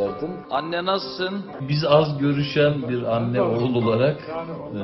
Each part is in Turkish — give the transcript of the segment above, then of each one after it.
verdim. Anne nasılsın? Biz az görüşen bir anne oğul olarak e,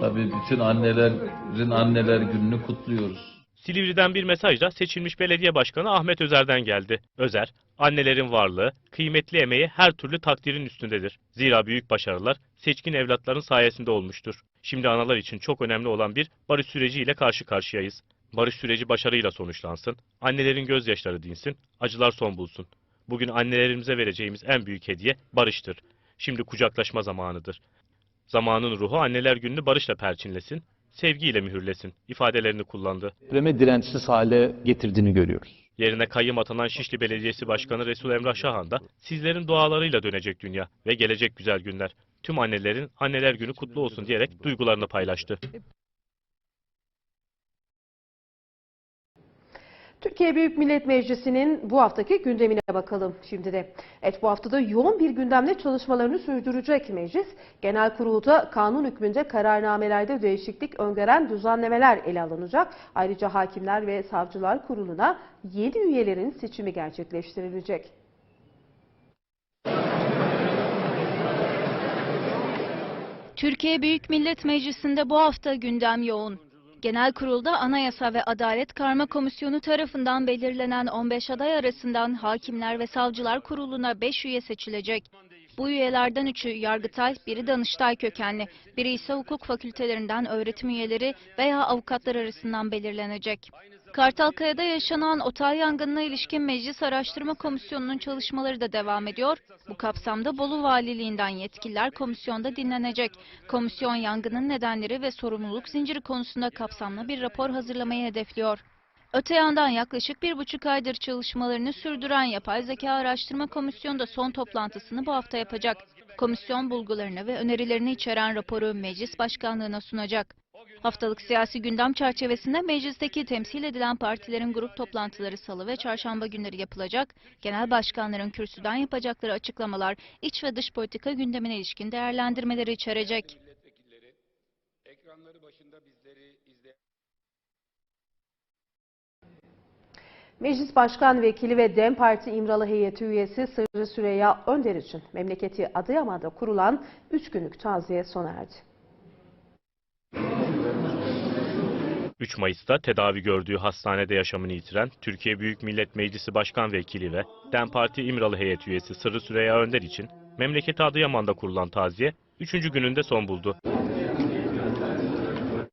tabii bütün annelerin anneler gününü kutluyoruz. Silivri'den bir mesaj da seçilmiş belediye başkanı Ahmet Özer'den geldi. Özer, annelerin varlığı, kıymetli emeği her türlü takdirin üstündedir. Zira büyük başarılar seçkin evlatların sayesinde olmuştur. Şimdi analar için çok önemli olan bir barış süreciyle karşı karşıyayız. Barış süreci başarıyla sonuçlansın, annelerin gözyaşları dinsin, acılar son bulsun. Bugün annelerimize vereceğimiz en büyük hediye barıştır. Şimdi kucaklaşma zamanıdır. Zamanın ruhu anneler gününü barışla perçinlesin, sevgiyle mühürlesin ifadelerini kullandı. depreme dirençsiz hale getirdiğini görüyoruz. Yerine kayyım atanan Şişli Belediyesi Başkanı Resul Emrah Şahan da sizlerin dualarıyla dönecek dünya ve gelecek güzel günler. Tüm annelerin anneler günü kutlu olsun diyerek duygularını paylaştı. Türkiye Büyük Millet Meclisi'nin bu haftaki gündemine bakalım şimdi de. Evet bu haftada yoğun bir gündemle çalışmalarını sürdürecek meclis. Genel kurulda kanun hükmünde kararnamelerde değişiklik öngören düzenlemeler ele alınacak. Ayrıca Hakimler ve Savcılar Kurulu'na yeni üyelerin seçimi gerçekleştirilecek. Türkiye Büyük Millet Meclisi'nde bu hafta gündem yoğun. Genel Kurulda Anayasa ve Adalet Karma Komisyonu tarafından belirlenen 15 aday arasından Hakimler ve Savcılar Kurulu'na 5 üye seçilecek. Bu üyelerden üçü Yargıtay, biri Danıştay kökenli, biri ise hukuk fakültelerinden öğretim üyeleri veya avukatlar arasından belirlenecek. Kartalkaya'da yaşanan otel yangınına ilişkin Meclis Araştırma Komisyonu'nun çalışmaları da devam ediyor. Bu kapsamda Bolu Valiliğinden yetkililer komisyonda dinlenecek. Komisyon yangının nedenleri ve sorumluluk zinciri konusunda kapsamlı bir rapor hazırlamayı hedefliyor. Öte yandan yaklaşık bir buçuk aydır çalışmalarını sürdüren Yapay Zeka Araştırma Komisyonu da son toplantısını bu hafta yapacak. Komisyon bulgularını ve önerilerini içeren raporu Meclis Başkanlığı'na sunacak. Haftalık siyasi gündem çerçevesinde meclisteki temsil edilen partilerin grup toplantıları salı ve çarşamba günleri yapılacak. Genel başkanların kürsüden yapacakları açıklamalar iç ve dış politika gündemine ilişkin değerlendirmeleri içerecek. Meclis Başkan Vekili ve DEM Parti İmralı Heyeti üyesi Sırrı Süreyya Önder için memleketi Adıyaman'da kurulan 3 günlük taziye sona erdi. 3 Mayıs'ta tedavi gördüğü hastanede yaşamını yitiren Türkiye Büyük Millet Meclisi Başkan Vekili ve DEM Parti İmralı Heyet üyesi Sırrı Süreyya Önder için memleketi Adıyaman'da kurulan taziye 3. gününde son buldu.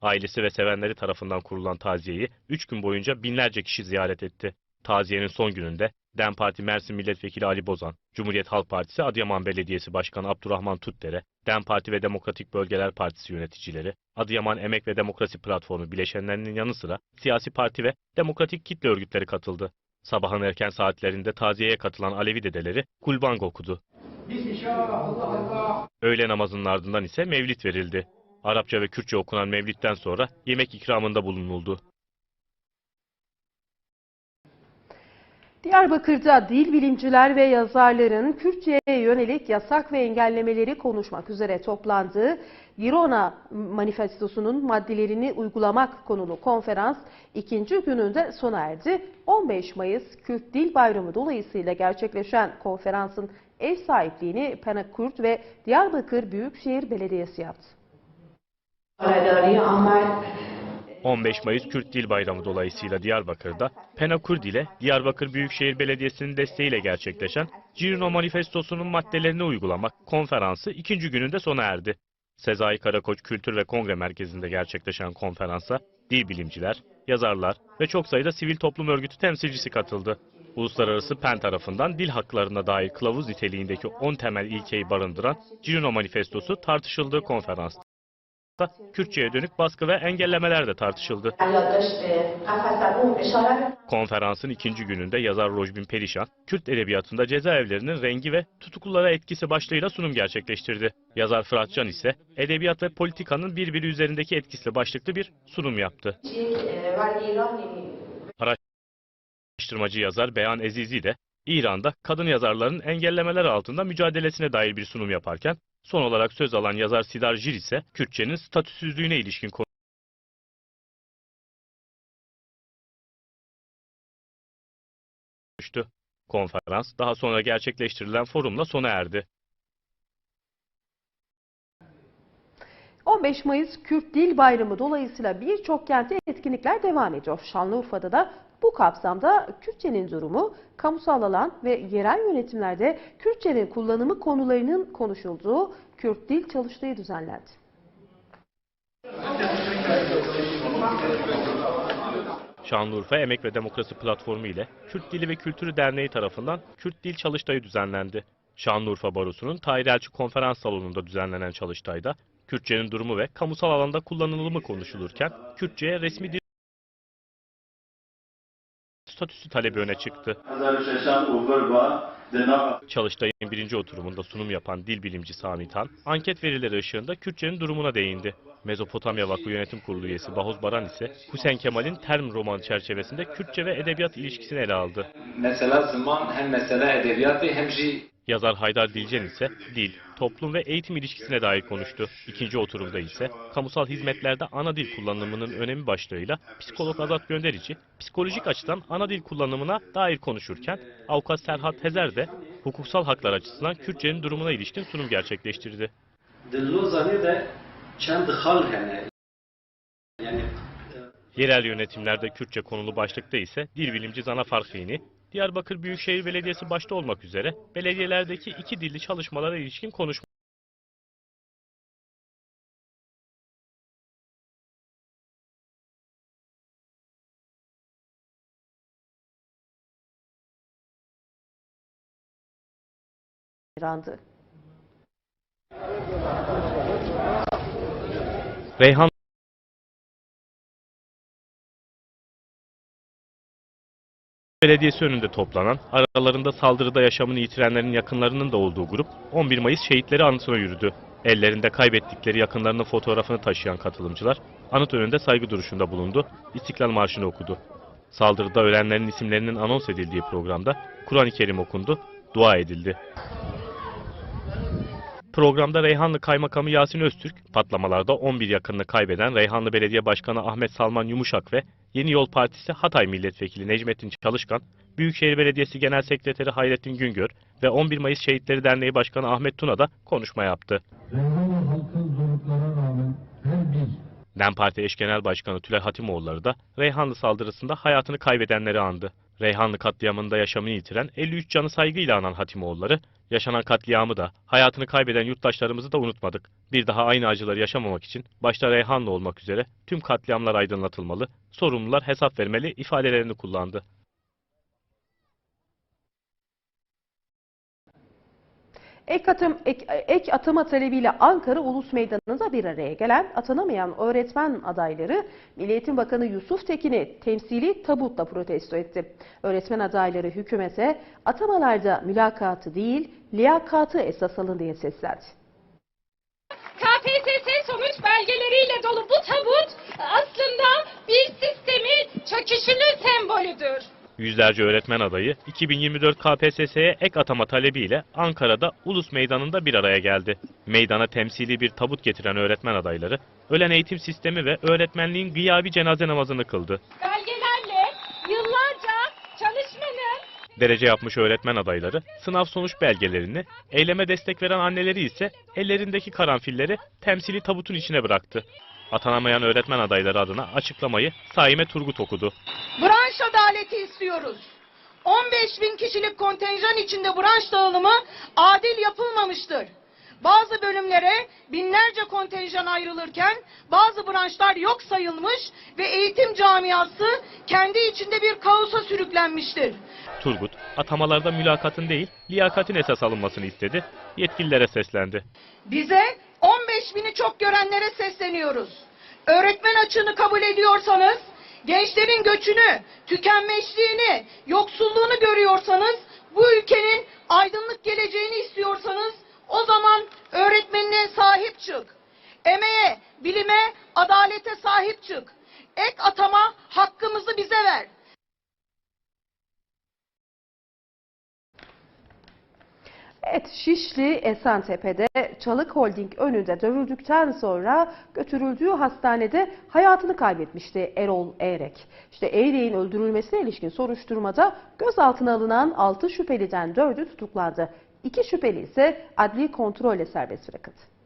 Ailesi ve sevenleri tarafından kurulan taziyeyi 3 gün boyunca binlerce kişi ziyaret etti. Taziyenin son gününde DEM Parti Mersin Milletvekili Ali Bozan, Cumhuriyet Halk Partisi Adıyaman Belediyesi Başkanı Abdurrahman Tutdere, DEM Parti ve Demokratik Bölgeler Partisi yöneticileri, Adıyaman Emek ve Demokrasi Platformu bileşenlerinin yanı sıra siyasi parti ve demokratik kitle örgütleri katıldı. Sabahın erken saatlerinde taziyeye katılan Alevi dedeleri kulbang okudu. Öğle namazının ardından ise mevlit verildi. Arapça ve Kürtçe okunan mevlitten sonra yemek ikramında bulunuldu. Diyarbakır'da dil bilimciler ve yazarların Kürtçe'ye yönelik yasak ve engellemeleri konuşmak üzere toplandığı Girona Manifestosu'nun maddelerini uygulamak konulu konferans ikinci gününde sona erdi. 15 Mayıs Kürt Dil Bayramı dolayısıyla gerçekleşen konferansın ev sahipliğini Penakürt ve Diyarbakır Büyükşehir Belediyesi yaptı. 15 Mayıs Kürt Dil Bayramı dolayısıyla Diyarbakır'da Penakurd ile Diyarbakır Büyükşehir Belediyesi'nin desteğiyle gerçekleşen Cirino Manifestosu'nun maddelerini uygulamak konferansı ikinci gününde sona erdi. Sezai Karakoç Kültür ve Kongre Merkezi'nde gerçekleşen konferansa dil bilimciler, yazarlar ve çok sayıda sivil toplum örgütü temsilcisi katıldı. Uluslararası PEN tarafından dil haklarına dair kılavuz niteliğindeki 10 temel ilkeyi barındıran Cirino Manifestosu tartışıldığı konferansta Kürtçe'ye dönük baskı ve engellemeler de tartışıldı. Konferansın ikinci gününde yazar Rojbin Perişan, Kürt edebiyatında cezaevlerinin rengi ve tutuklulara etkisi başlığıyla sunum gerçekleştirdi. Yazar Fırat Can ise edebiyat ve politikanın birbiri üzerindeki etkisi başlıklı bir sunum yaptı. Araştırmacı yazar Beyan Ezizi de İran'da kadın yazarların engellemeler altında mücadelesine dair bir sunum yaparken son olarak söz alan yazar Sidar Jir ise Kürtçenin statüsüzlüğüne ilişkin konuştu. Konferans daha sonra gerçekleştirilen forumla sona erdi. 15 Mayıs Kürt Dil Bayramı dolayısıyla birçok kentte etkinlikler devam ediyor. Şanlıurfa'da da bu kapsamda Kürtçenin durumu, kamusal alan ve yerel yönetimlerde Kürtçenin kullanımı konularının konuşulduğu Kürt Dil Çalıştayı düzenlendi. Şanlıurfa Emek ve Demokrasi Platformu ile Kürt Dili ve Kültürü Derneği tarafından Kürt Dil Çalıştayı düzenlendi. Şanlıurfa Barosu'nun Tahir Elçi Konferans Salonu'nda düzenlenen çalıştayda Kürtçenin durumu ve kamusal alanda kullanılımı konuşulurken Kürtçe'ye resmi dil statüsü talebi öne çıktı. Çalıştayın birinci oturumunda sunum yapan dil bilimci Sami Tan, anket verileri ışığında Kürtçenin durumuna değindi. Mezopotamya Vakfı Yönetim Kurulu üyesi Bahoz Baran ise Hüseyin Kemal'in Term romanı çerçevesinde Kürtçe ve edebiyat ilişkisini ele aldı. Mesela zaman hem mesele edebiyatı hem jî Yazar Haydar Dilcen ise dil, toplum ve eğitim ilişkisine dair konuştu. İkinci oturumda ise kamusal hizmetlerde ana dil kullanımının önemi başlığıyla psikolog Azat Gönderici, psikolojik açıdan ana dil kullanımına dair konuşurken avukat Serhat Hezer de hukuksal haklar açısından Kürtçenin durumuna ilişkin sunum gerçekleştirdi. Yerel yönetimlerde Kürtçe konulu başlıkta ise dil bilimci Zana Farfini, Diyarbakır Büyükşehir Belediyesi başta olmak üzere belediyelerdeki iki dilli çalışmalara ilişkin konuşma Randı. Reyhan Belediyesi önünde toplanan, aralarında saldırıda yaşamını yitirenlerin yakınlarının da olduğu grup 11 Mayıs şehitleri anıtına yürüdü. Ellerinde kaybettikleri yakınlarının fotoğrafını taşıyan katılımcılar anıt önünde saygı duruşunda bulundu, İstiklal Marşı'nı okudu. Saldırıda ölenlerin isimlerinin anons edildiği programda Kur'an-ı Kerim okundu, dua edildi. Programda Reyhanlı Kaymakamı Yasin Öztürk, patlamalarda 11 yakınını kaybeden Reyhanlı Belediye Başkanı Ahmet Salman Yumuşak ve Yeni Yol Partisi Hatay Milletvekili Necmettin Çalışkan, Büyükşehir Belediyesi Genel Sekreteri Hayrettin Güngör ve 11 Mayıs Şehitleri Derneği Başkanı Ahmet Tuna da konuşma yaptı. Reyhanlı halkın zorluklara rağmen her bir DEM Parti eş genel başkanı Tülay Hatimoğulları da Reyhanlı saldırısında hayatını kaybedenleri andı. Reyhanlı katliamında yaşamını yitiren 53 canı saygıyla anan Hatimoğulları, yaşanan katliamı da, hayatını kaybeden yurttaşlarımızı da unutmadık. Bir daha aynı acıları yaşamamak için, başta Reyhanlı olmak üzere tüm katliamlar aydınlatılmalı, sorumlular hesap vermeli ifadelerini kullandı. Ek, atım, ek, ek atama talebiyle Ankara Ulus Meydanı'nda bir araya gelen atanamayan öğretmen adayları Milli Eğitim Bakanı Yusuf Tekin'i temsili tabutla protesto etti. Öğretmen adayları hükümete atamalarda mülakatı değil liyakatı esas alın diye seslendi. KPSS sonuç belgeleriyle dolu bu tabut aslında bir sistemin çöküşünün sembolüdür. Yüzlerce öğretmen adayı 2024 KPSS'ye ek atama talebiyle Ankara'da Ulus Meydanı'nda bir araya geldi. Meydana temsili bir tabut getiren öğretmen adayları, ölen eğitim sistemi ve öğretmenliğin gıyabi cenaze namazını kıldı. Belgelerle yıllarca çalışmanın Derece yapmış öğretmen adayları sınav sonuç belgelerini, eyleme destek veren anneleri ise ellerindeki karanfilleri temsili tabutun içine bıraktı. Atanamayan öğretmen adayları adına açıklamayı Saime Turgut okudu. Branş adaleti istiyoruz. 15 bin kişilik kontenjan içinde branş dağılımı adil yapılmamıştır. Bazı bölümlere binlerce kontenjan ayrılırken bazı branşlar yok sayılmış ve eğitim camiası kendi içinde bir kaosa sürüklenmiştir. Turgut, atamalarda mülakatın değil, liyakatin esas alınmasını istedi, yetkililere seslendi. Bize 15 bini çok görenlere sesleniyoruz. Öğretmen açığını kabul ediyorsanız, gençlerin göçünü, tükenmişliğini, yoksulluğunu görüyorsanız, bu ülkenin aydınlık geleceğini istiyorsanız, o zaman öğretmenine sahip çık. Emeğe, bilime, adalete sahip çık. Ek atama hakkımızı bize ver. Evet, Şişli Esentepe'de Çalık Holding önünde dövüldükten sonra götürüldüğü hastanede hayatını kaybetmişti Erol Eyrek. İşte Eyrek'in öldürülmesine ilişkin soruşturmada gözaltına alınan 6 şüpheliden 4'ü tutuklandı. 2 şüpheli ise adli kontrolle serbest bırakıldı.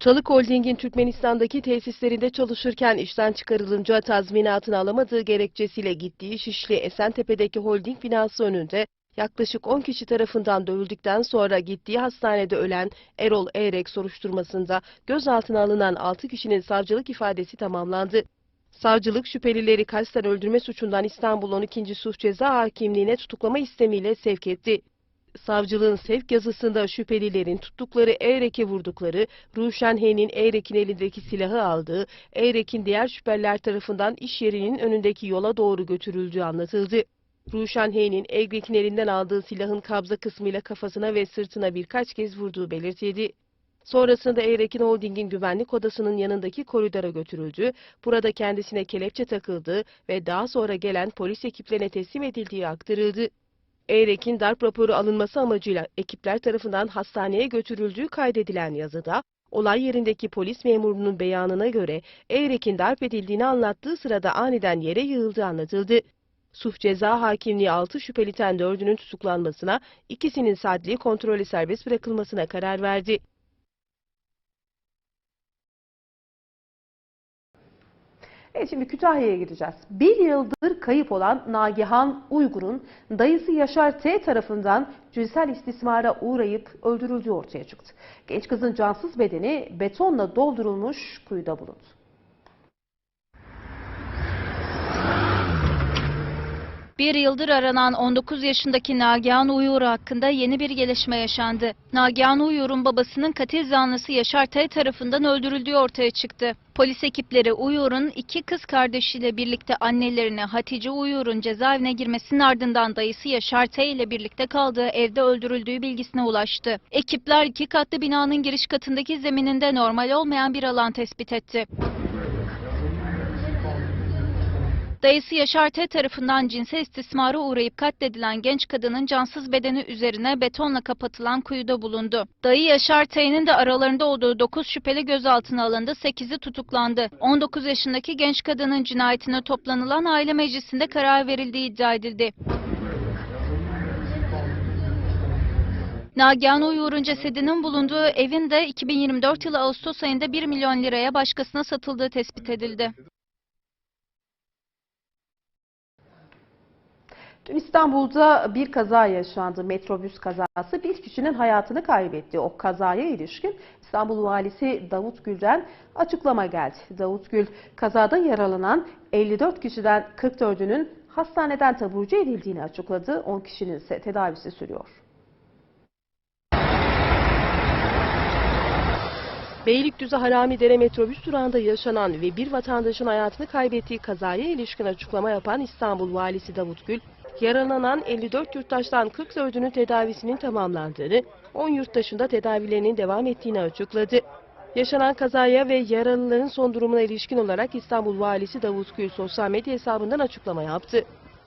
Çalık Holding'in Türkmenistan'daki tesislerinde çalışırken işten çıkarılınca tazminatını alamadığı gerekçesiyle gittiği Şişli Esentepe'deki holding binası önünde yaklaşık 10 kişi tarafından dövüldükten sonra gittiği hastanede ölen Erol Eyrek soruşturmasında gözaltına alınan 6 kişinin savcılık ifadesi tamamlandı. Savcılık şüphelileri kasten öldürme suçundan İstanbul 12. Suç Ceza Hakimliğine tutuklama istemiyle sevk etti. Savcılığın sevk yazısında şüphelilerin tuttukları Eyrek'e vurdukları, Ruşen H'nin Eyrek'in elindeki silahı aldığı, Eyrek'in diğer şüpheliler tarafından iş yerinin önündeki yola doğru götürüldüğü anlatıldı. Ruşen H'nin Eyrek'in elinden aldığı silahın kabza kısmıyla kafasına ve sırtına birkaç kez vurduğu belirtildi. Sonrasında Eyrek'in Holding'in güvenlik odasının yanındaki koridora götürüldü, burada kendisine kelepçe takıldı ve daha sonra gelen polis ekiplerine teslim edildiği aktarıldı. Eyrek'in darp raporu alınması amacıyla ekipler tarafından hastaneye götürüldüğü kaydedilen yazıda, olay yerindeki polis memurunun beyanına göre Eyrek'in darp edildiğini anlattığı sırada aniden yere yığıldığı anlatıldı. Suç Ceza Hakimliği 6 şüpheliden 4'ünün tutuklanmasına, ikisinin sadli kontrolü serbest bırakılmasına karar verdi. Evet şimdi Kütahya'ya gideceğiz. Bir yıldır kayıp olan Nagihan Uygur'un dayısı Yaşar T tarafından cinsel istismara uğrayıp öldürüldüğü ortaya çıktı. Genç kızın cansız bedeni betonla doldurulmuş kuyuda bulundu. Bir yıldır aranan 19 yaşındaki Nagihan Uyur hakkında yeni bir gelişme yaşandı. Nagihan Uyur'un babasının katil zanlısı Yaşar T tarafından öldürüldüğü ortaya çıktı. Polis ekipleri Uyur'un iki kız kardeşiyle birlikte annelerini Hatice Uyur'un cezaevine girmesinin ardından dayısı Yaşar T ile birlikte kaldığı evde öldürüldüğü bilgisine ulaştı. Ekipler iki katlı binanın giriş katındaki zemininde normal olmayan bir alan tespit etti. Dayısı Yaşar T tarafından cinsel istismara uğrayıp katledilen genç kadının cansız bedeni üzerine betonla kapatılan kuyuda bulundu. Dayı Yaşar T'nin de aralarında olduğu 9 şüpheli gözaltına alındı, 8'i tutuklandı. 19 yaşındaki genç kadının cinayetine toplanılan aile meclisinde karar verildiği iddia edildi. Nagihan Uyur'un cesedinin bulunduğu evin de 2024 yılı Ağustos ayında 1 milyon liraya başkasına satıldığı tespit edildi. Dün İstanbul'da bir kaza yaşandı. Metrobüs kazası. Bir kişinin hayatını kaybetti. O kazaya ilişkin İstanbul Valisi Davut Gül'den açıklama geldi. Davut Gül, kazada yaralanan 54 kişiden 44'ünün hastaneden taburcu edildiğini açıkladı. 10 kişinin ise tedavisi sürüyor. Beylikdüzü Haramidere metrobüs durağında yaşanan ve bir vatandaşın hayatını kaybettiği kazaya ilişkin açıklama yapan İstanbul Valisi Davut Gül, yaralanan 54 yurttaştan 44'ünün tedavisinin tamamlandığını, 10 yurttaşın da tedavilerinin devam ettiğini açıkladı. Yaşanan kazaya ve yaralıların son durumuna ilişkin olarak İstanbul Valisi Davut Gül sosyal medya hesabından açıklama yaptı.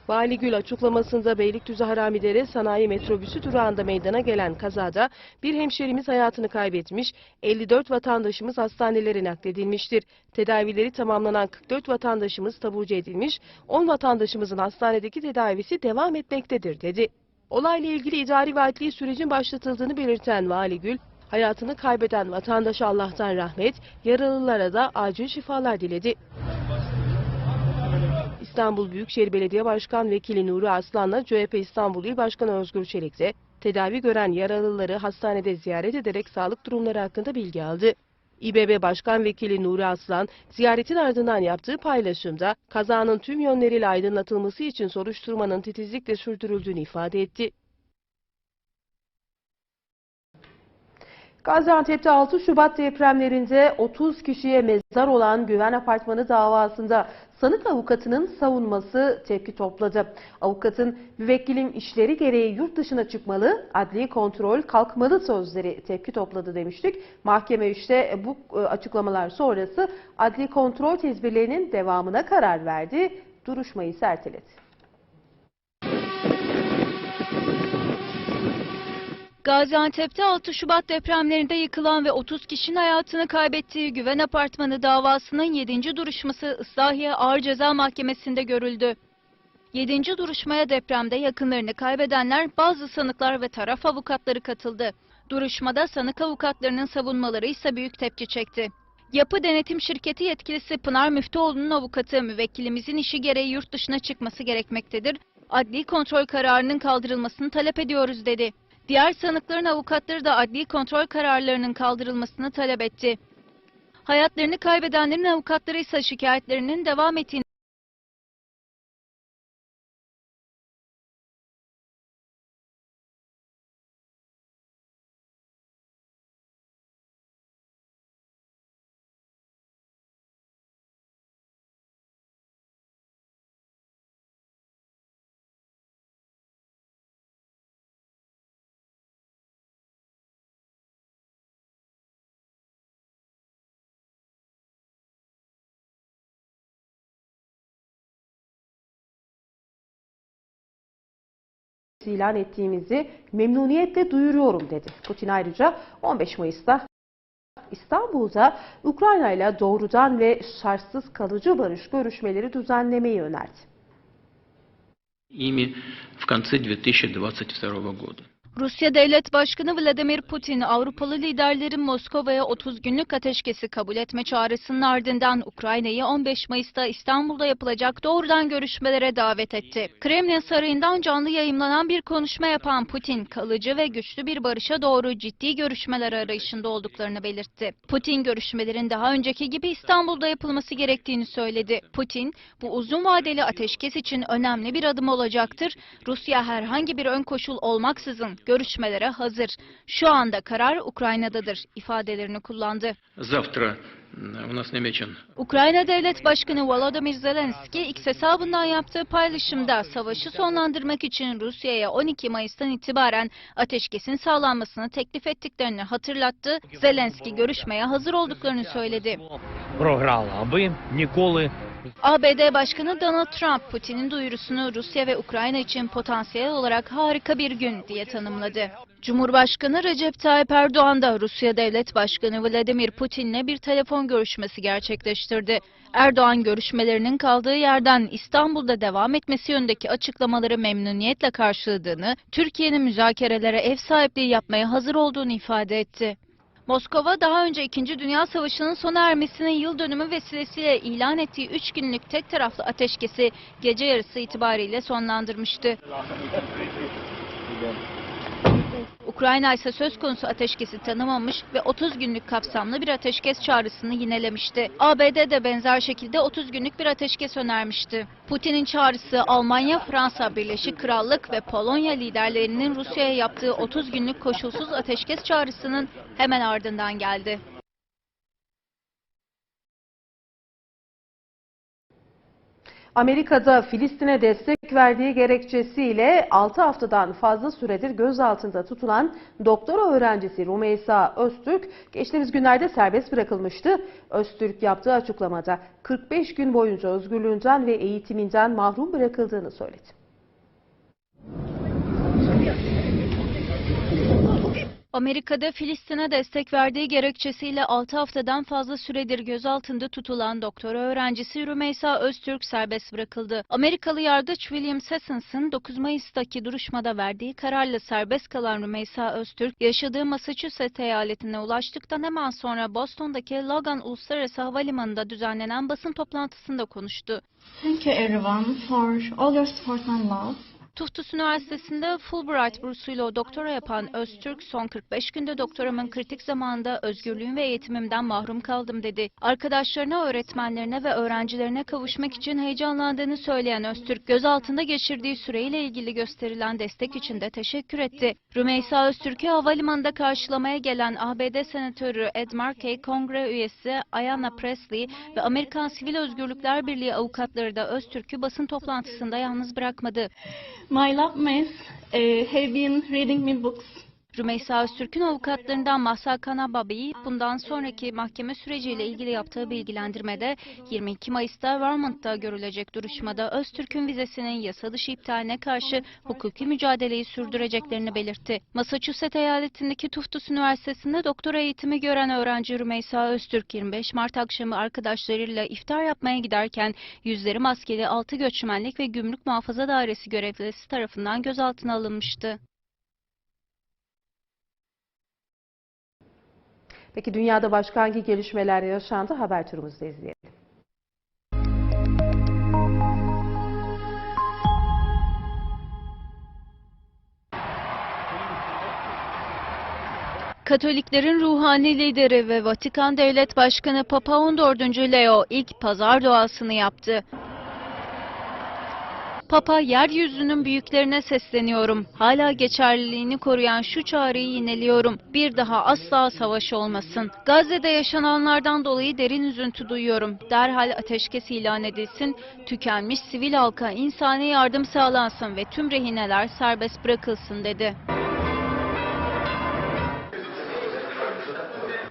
Vali Gül açıklamasında Beylikdüzü Haramidere sanayi metrobüsü durağında meydana gelen kazada bir hemşerimiz hayatını kaybetmiş, 54 vatandaşımız hastanelere nakledilmiştir. Tedavileri tamamlanan 44 vatandaşımız taburcu edilmiş, 10 vatandaşımızın hastanedeki tedavisi devam etmektedir dedi. Olayla ilgili idari ve adli sürecin başlatıldığını belirten Vali Gül, hayatını kaybeden vatandaşa Allah'tan rahmet, yaralılara da acil şifalar diledi. İstanbul Büyükşehir Belediye Başkan Vekili Nuri Aslan'la CHP İstanbul İl Başkanı Özgür Çelik de tedavi gören yaralıları hastanede ziyaret ederek sağlık durumları hakkında bilgi aldı. İBB Başkan Vekili Nuri Aslan, ziyaretin ardından yaptığı paylaşımda kazanın tüm yönleriyle aydınlatılması için soruşturmanın titizlikle sürdürüldüğünü ifade etti. Gaziantep'te 6 Şubat depremlerinde 30 kişiye mezar olan Güven Apartmanı davasında sanık avukatının savunması tepki topladı. Avukatın müvekkilin işleri gereği yurt dışına çıkmalı, adli kontrol kalkmalı sözleri tepki topladı demiştik. Mahkeme işte bu açıklamalar sonrası adli kontrol tedbirlerinin devamına karar verdi. Duruşmayı serteledi. Gaziantep'te 6 Şubat depremlerinde yıkılan ve 30 kişinin hayatını kaybettiği Güven Apartmanı davasının 7. duruşması Islahiye Ağır Ceza Mahkemesi'nde görüldü. 7. duruşmaya depremde yakınlarını kaybedenler, bazı sanıklar ve taraf avukatları katıldı. Duruşmada sanık avukatlarının savunmaları ise büyük tepki çekti. Yapı Denetim Şirketi yetkilisi Pınar Müftüoğlu'nun avukatı müvekkilimizin işi gereği yurt dışına çıkması gerekmektedir. Adli kontrol kararının kaldırılmasını talep ediyoruz dedi. Diğer sanıkların avukatları da adli kontrol kararlarının kaldırılmasını talep etti. Hayatlarını kaybedenlerin avukatları ise şikayetlerinin devam ettiğini ilan ettiğimizi memnuniyetle duyuruyorum dedi. Putin ayrıca 15 Mayıs'ta İstanbul'da Ukrayna ile doğrudan ve şartsız kalıcı barış görüşmeleri düzenlemeyi önerdi. ими в конце 2022 года. Rusya Devlet Başkanı Vladimir Putin, Avrupalı liderlerin Moskova'ya 30 günlük ateşkesi kabul etme çağrısının ardından Ukrayna'yı 15 Mayıs'ta İstanbul'da yapılacak doğrudan görüşmelere davet etti. Kremlin Sarayı'ndan canlı yayımlanan bir konuşma yapan Putin, kalıcı ve güçlü bir barışa doğru ciddi görüşmeler arayışında olduklarını belirtti. Putin, görüşmelerin daha önceki gibi İstanbul'da yapılması gerektiğini söyledi. Putin, bu uzun vadeli ateşkes için önemli bir adım olacaktır. Rusya herhangi bir ön koşul olmaksızın görüşmelere hazır. Şu anda karar Ukrayna'dadır ifadelerini kullandı. Завтра у нас намечен Ukrayna Devlet Başkanı Volodymyr Zelenski X hesabından yaptığı paylaşımda savaşı sonlandırmak için Rusya'ya 12 Mayıs'tan itibaren ateşkesin sağlanmasını teklif ettiklerini hatırlattı. Zelenski görüşmeye hazır olduklarını söyledi. програла, аби ніколи ABD Başkanı Donald Trump, Putin'in duyurusunu Rusya ve Ukrayna için potansiyel olarak harika bir gün diye tanımladı. Cumhurbaşkanı Recep Tayyip Erdoğan da Rusya Devlet Başkanı Vladimir Putin'le bir telefon görüşmesi gerçekleştirdi. Erdoğan görüşmelerinin kaldığı yerden İstanbul'da devam etmesi yönündeki açıklamaları memnuniyetle karşıladığını, Türkiye'nin müzakerelere ev sahipliği yapmaya hazır olduğunu ifade etti. Moskova daha önce 2. Dünya Savaşı'nın sona ermesinin yıl dönümü vesilesiyle ilan ettiği 3 günlük tek taraflı ateşkesi gece yarısı itibariyle sonlandırmıştı. Ukrayna ise söz konusu ateşkesi tanımamış ve 30 günlük kapsamlı bir ateşkes çağrısını yinelemişti. ABD de benzer şekilde 30 günlük bir ateşkes önermişti. Putin'in çağrısı Almanya, Fransa, Birleşik Krallık ve Polonya liderlerinin Rusya'ya yaptığı 30 günlük koşulsuz ateşkes çağrısının hemen ardından geldi. Amerika'da Filistin'e destek verdiği gerekçesiyle 6 haftadan fazla süredir gözaltında tutulan doktora öğrencisi Rumeysa Öztürk geçtiğimiz günlerde serbest bırakılmıştı. Öztürk yaptığı açıklamada 45 gün boyunca özgürlüğünden ve eğitiminden mahrum bırakıldığını söyledi. Amerika'da Filistin'e destek verdiği gerekçesiyle 6 haftadan fazla süredir gözaltında tutulan doktora öğrencisi Rümeysa Öztürk serbest bırakıldı. Amerikalı yargıç William Sessions 9 Mayıs'taki duruşmada verdiği kararla serbest kalan Rümeysa Öztürk, yaşadığı Massachusetts eyaletine ulaştıktan hemen sonra Boston'daki Logan Uluslararası Havalimanı'nda düzenlenen basın toplantısında konuştu. Thank you everyone for all your support and love. Tufts Üniversitesi'nde Fulbright bursuyla doktora yapan Öztürk, son 45 günde doktoramın kritik zamanında özgürlüğüm ve eğitimimden mahrum kaldım dedi. Arkadaşlarına, öğretmenlerine ve öğrencilerine kavuşmak için heyecanlandığını söyleyen Öztürk, gözaltında geçirdiği süreyle ilgili gösterilen destek için de teşekkür etti. Rümeysa Öztürk'ü havalimanında karşılamaya gelen ABD Senatörü Ed Markey, Kongre üyesi Ayanna Presley ve Amerikan Sivil Özgürlükler Birliği avukatları da Öztürk'ü basın toplantısında yalnız bırakmadı. My lovemates uh, have been reading me books. Rümeysa Öztürk'ün avukatlarından Mahsa Kanababi bundan sonraki mahkeme süreciyle ilgili yaptığı bilgilendirmede 22 Mayıs'ta Vermont'ta görülecek duruşmada Öztürk'ün vizesinin yasa dışı iptaline karşı hukuki mücadeleyi sürdüreceklerini belirtti. Massachusetts eyaletindeki Tufts Üniversitesi'nde doktora eğitimi gören öğrenci Rümeysa Öztürk 25 Mart akşamı arkadaşlarıyla iftar yapmaya giderken yüzleri maskeli 6 göçmenlik ve gümrük muhafaza dairesi görevlisi tarafından gözaltına alınmıştı. Peki dünyada başka hangi gelişmeler yaşandı? Haber turumuzda izleyelim. Katoliklerin ruhani lideri ve Vatikan Devlet Başkanı Papa 14. Leo ilk pazar duasını yaptı. Papa, yeryüzünün büyüklerine sesleniyorum. Hala geçerliliğini koruyan şu çağrıyı yineliyorum. Bir daha asla savaş olmasın. Gazze'de yaşananlardan dolayı derin üzüntü duyuyorum. Derhal ateşkes ilan edilsin, tükenmiş sivil halka insani yardım sağlansın ve tüm rehineler serbest bırakılsın dedi.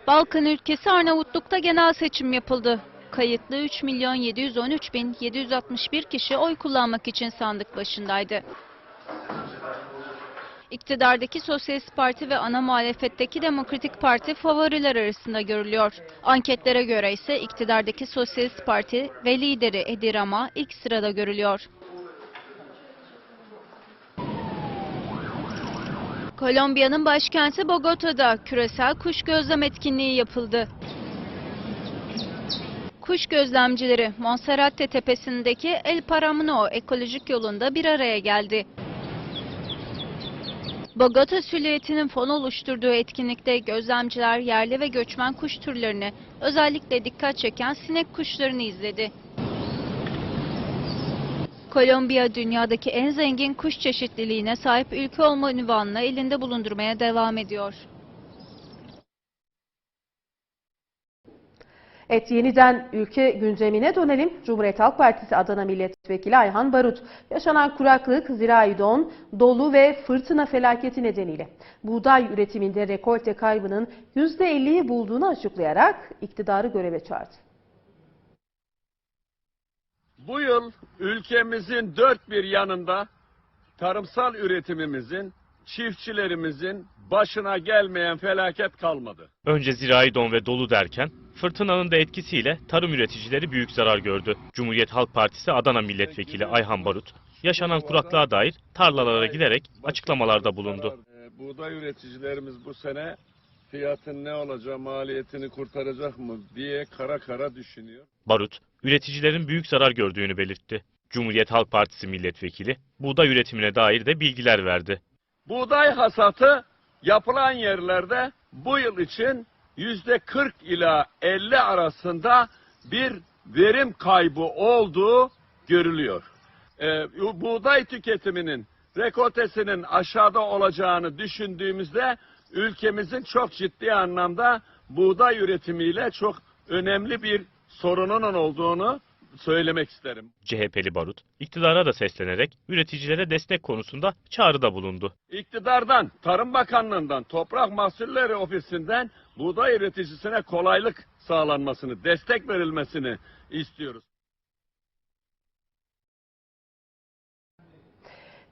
Balkan ülkesi Arnavutluk'ta genel seçim yapıldı. Kayıtlı 3 milyon 713 bin 761 kişi oy kullanmak için sandık başındaydı. İktidardaki Sosyalist Parti ve ana muhalefetteki Demokratik Parti favoriler arasında görülüyor. Anketlere göre ise iktidardaki Sosyalist Parti ve lideri Edi Rama ilk sırada görülüyor. Kolombiya'nın başkenti Bogota'da küresel kuş gözlem etkinliği yapıldı. Kuş gözlemcileri Monserrate tepesindeki El Paramno ekolojik yolunda bir araya geldi. Bogota silüetinin fon oluşturduğu etkinlikte gözlemciler yerli ve göçmen kuş türlerini, özellikle dikkat çeken sinek kuşlarını izledi. Kolombiya dünyadaki en zengin kuş çeşitliliğine sahip ülke olma ünvanını elinde bulundurmaya devam ediyor. Evet yeniden ülke gündemine dönelim. Cumhuriyet Halk Partisi Adana Milletvekili Ayhan Barut, yaşanan kuraklık, zirai don, dolu ve fırtına felaketi nedeniyle buğday üretiminde rekolte kaybının %50'yi bulduğunu açıklayarak iktidarı göreve çağırdı. Bu yıl ülkemizin dört bir yanında tarımsal üretimimizin, çiftçilerimizin başına gelmeyen felaket kalmadı. Önce zirai don ve dolu derken fırtınanın da etkisiyle tarım üreticileri büyük zarar gördü. Cumhuriyet Halk Partisi Adana Milletvekili Ayhan Barut, yaşanan kuraklığa dair tarlalara giderek açıklamalarda bulundu. Ee, Buğday üreticilerimiz bu sene fiyatın ne olacağı, maliyetini kurtaracak mı diye kara kara düşünüyor. Barut, üreticilerin büyük zarar gördüğünü belirtti. Cumhuriyet Halk Partisi milletvekili buğday üretimine dair de bilgiler verdi. Buğday hasatı yapılan yerlerde bu yıl için yüzde 40 ila 50 arasında bir verim kaybı olduğu görülüyor. Ee, buğday tüketiminin rekoltesinin aşağıda olacağını düşündüğümüzde ülkemizin çok ciddi anlamda buğday üretimiyle çok önemli bir sorununun olduğunu söylemek isterim. CHP'li Barut, iktidara da seslenerek üreticilere destek konusunda çağrıda bulundu. İktidardan, Tarım Bakanlığı'ndan, Toprak Mahsulleri Ofisi'nden buğday üreticisine kolaylık sağlanmasını, destek verilmesini istiyoruz.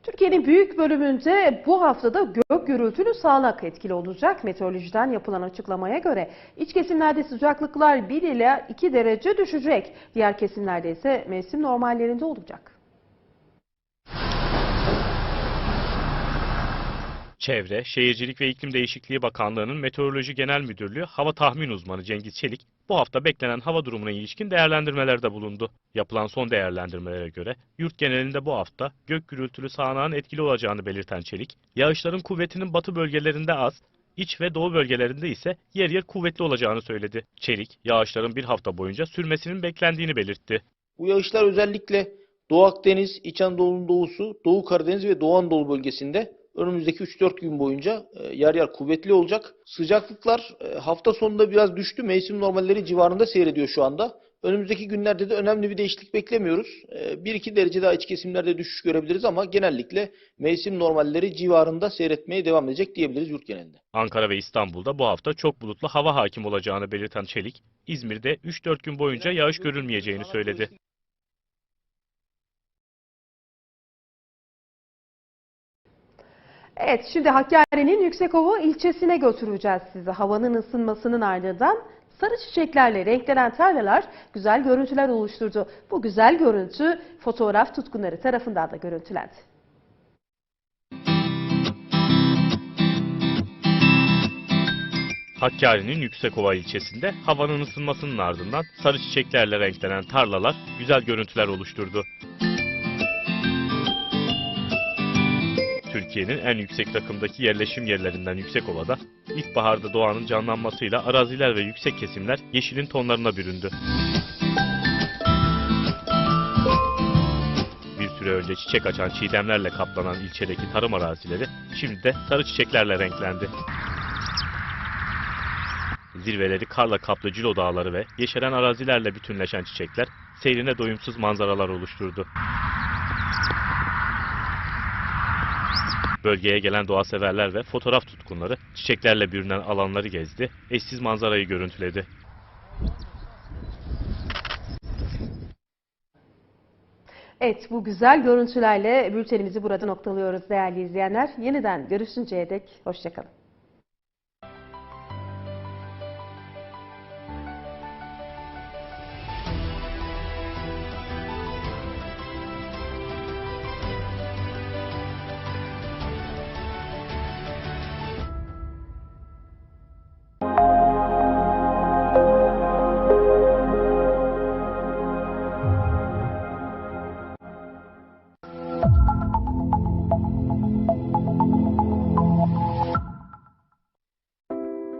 Türkiye'nin büyük bölümünde bu haftada gök gürültülü sağanak etkili olacak. Meteorolojiden yapılan açıklamaya göre iç kesimlerde sıcaklıklar 1 ila 2 derece düşecek. Diğer kesimlerde ise mevsim normallerinde olacak. Çevre, Şehircilik ve İklim Değişikliği Bakanlığı'nın Meteoroloji Genel Müdürlüğü hava tahmin uzmanı Cengiz Çelik, bu hafta beklenen hava durumuna ilişkin değerlendirmelerde bulundu. Yapılan son değerlendirmelere göre yurt genelinde bu hafta gök gürültülü sağanağın etkili olacağını belirten Çelik, yağışların kuvvetinin batı bölgelerinde az, iç ve doğu bölgelerinde ise yer yer kuvvetli olacağını söyledi. Çelik, yağışların bir hafta boyunca sürmesinin beklendiğini belirtti. Bu yağışlar özellikle Doğu Akdeniz, İç Anadolu'nun doğusu, Doğu Karadeniz ve Doğu Anadolu bölgesinde önümüzdeki 3-4 gün boyunca e, yer yer kuvvetli olacak. Sıcaklıklar e, hafta sonunda biraz düştü. Mevsim normalleri civarında seyrediyor şu anda. Önümüzdeki günlerde de önemli bir değişiklik beklemiyoruz. 1-2 derece daha iç kesimlerde düşüş görebiliriz ama genellikle mevsim normalleri civarında seyretmeye devam edecek diyebiliriz yurt genelinde. Ankara ve İstanbul'da bu hafta çok bulutlu hava hakim olacağını belirten Çelik, İzmir'de 3-4 gün boyunca yağış görülmeyeceğini söyledi. Evet, şimdi Hakkari'nin Yüksekova ilçesine götüreceğiz sizi. Havanın ısınmasının ardından sarı çiçeklerle renklenen tarlalar güzel görüntüler oluşturdu. Bu güzel görüntü fotoğraf tutkunları tarafından da görüntülendi. Hakkari'nin Yüksekova ilçesinde havanın ısınmasının ardından sarı çiçeklerle renklenen tarlalar güzel görüntüler oluşturdu. Türkiye'nin en yüksek rakımdaki yerleşim yerlerinden Yüksekova'da ilkbaharda doğanın canlanmasıyla araziler ve yüksek kesimler yeşilin tonlarına büründü. Bir süre önce çiçek açan çiğdemlerle kaplanan ilçedeki tarım arazileri şimdi de sarı çiçeklerle renklendi. Zirveleri karla kaplı Cilo Dağları ve yeşeren arazilerle bütünleşen çiçekler seyrine doyumsuz manzaralar oluşturdu. Bölgeye gelen doğa severler ve fotoğraf tutkunları çiçeklerle bürünen alanları gezdi, eşsiz manzarayı görüntüledi. Evet, bu güzel görüntülerle bültenimizi burada noktalıyoruz değerli izleyenler. Yeniden görüşünceye dek hoşçakalın.